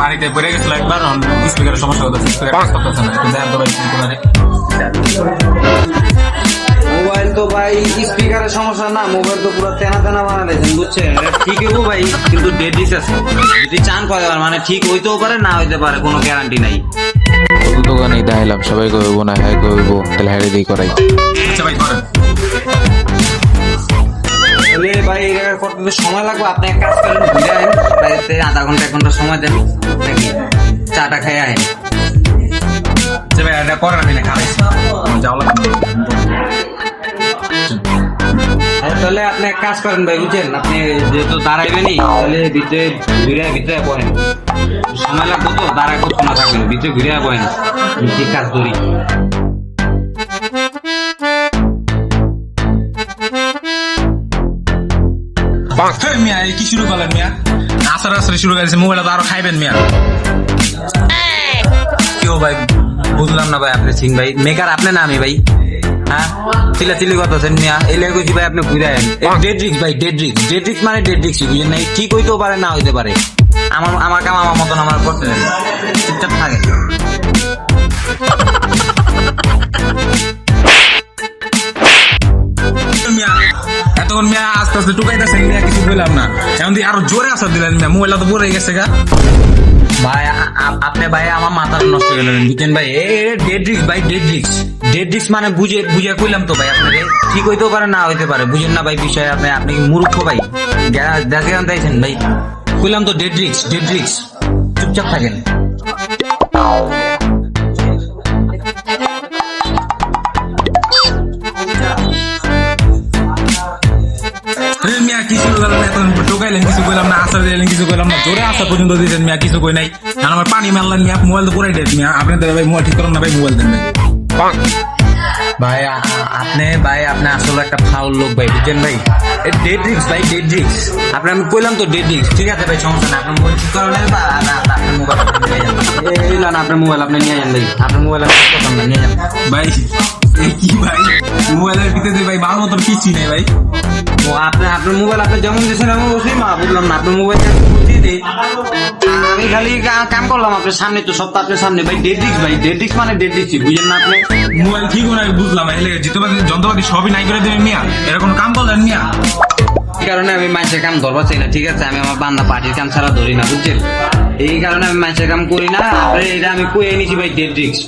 গাড়িতে পড়ে গেছিল একবার স্পিকারের সমস্যা হতো স্পিকার কাজ করতেছে না। একটু দেখার তো ভাই মোবাইল তো ভাই স্পিকারের সমস্যা না মোবাইল তো পুরো তেনা তেনা বানা দিয়েছেন বুঝছেন? ঠিক হব ভাই কিন্তু ডেট দিস আছে যদি চান কয় মানে ঠিক হইতেও পারে না হইতে পারে কোনো গ্যারান্টি নাই। কত দোকানে দেখাইলাম সবাই কইব না হ্যাঁ কইব তাহলে হ্যাঁ দিয়ে করাই। আচ্ছা ভাই করেন। তো সময় লাগবে। আপনি এক কাজ করেন ঘুরে আহেন বাড়িতে আধা ঘণ্টা এক ঘণ্টা সময় দেন নাকি চাটা খেয়ে আচ্ছা ভাই এটা করেন আমি না আমার যাওয়া তাহলে আপনি এক কাজ করেন ভাই বুঝছেন? আপনি যেহেতু দাঁড়াইবেনই তাহলে ভিতরে ঘুরে ভিতরে বহেন। সময় লাগবে তো দাঁড়ায় করতে না থাকবেন ভিতরে ঘুরে বহেন। ঠিক কাজ ধরি মিয়া এই কি শুরু করলেন মিয়া? আসার আসারে শুরু করেছে মোবাইলটা তো আরও খাইবেন মিয়া। কেউ ভাই বুঝলাম না ভাই আপনি সিং ভাই। মেকার আপনি না আমি ভাই। হ্যাঁ? মিয়া। ভাই আপনি ঘুরে ভাই মানে বুঝেন ঠিক হইতেও পারে না হইতে পারে। আমার আমার কাম আমার মতন আমার করতে দেন চুপচাপ থাকে এতক্ষণ মিয়া আস্তে আস্তে টুকাইতেছেন মিয়া কিছু বললাম না। এখন দিয়ে আরও জোরে আসার দিলেন মিয়া মোবাইলটা তো পড়ে গেছে গা। ভাই আপনি ভাই, আমার মাথা নষ্ট দিলেন বুঝছেন ভাই? এ ডেড্রিক্স ভাই ডেড্রিক্স ডেড্রিক্স মানে বুঝে বুঝে কইলাম তো ভাই, আপনাকে। ঠিক হইতেও পারে, না হইতে পারে, বুঝেন না ভাই বিষয়, আপনি আপনি মূর্খ ভাই? দেখে আনতেছেন ভাই। কইলাম তো ডেড রিক্স ডেড্রিক্স ডেড্রিক্স চুপচাপ থাকেন। মিয়া কিছু করলেন এখন টোকাইলেন কিছু কইলাম না আসার দিলেন কিছু কইলাম না জোরে আসা পর্যন্ত দিয়েছেন মিয়া কিছু কই নাই। আর আমার পানি মারলেন মিয়া মোবাইল তো পুরাই ডেট মিয়া। আপনি তো ভাই মোবাইল ঠিক করেন না ভাই মোবাইল দেন ভাই। আপনি ভাই আপনি আসলে একটা ফাউল লোক ভাই বুঝছেন ভাই? ডেড্রিক্স ভাই ডেড্রিক্স আপনি আমি কইলাম তো ডেড্রিক্স ঠিক আছে ভাই সমস্যা না আপনার মোবাইল ঠিক করেন বা আপনার মোবাইল এই লন আপনার মোবাইল আপনি নিয়ে যান ভাই আপনার মোবাইল আমি করতাম না নিয়ে যান। ভাই কি ভাই? মোবাইলের ভিতরে ভাই ভালো মতন কিছুই নেই ভাই। আপনি আপনার মোবাইল আপনি যেমন দিয়েছেন আমি ওই মা বুঝলাম না আপনার মোবাইল দিই। আমি খালি কাম করলাম আপনার সামনে তো সব আপনার সামনে। ভাই ডেড্রিক্স ভাই ডেড্রিক্স মানে ডেড্রিক্স বুঝেন না আপনি? মোবাইল ঠিক না বুঝলাম জিতবাদি যন্ত্রপাতি সবই নাই করে দেবেন মিয়া। এরকম কাম করলেন মিয়া। এই কারণে আমি মানুষের কাম ধরবা চাই না ঠিক আছে? আমি আমার বান্দা পার্টির কাম ছাড়া ধরি না বুঝছেন? এই কারণে আমি মানুষের কাম করি না আপনার এটা আমি কয়ে নিছি ভাই ডেড্রিক্স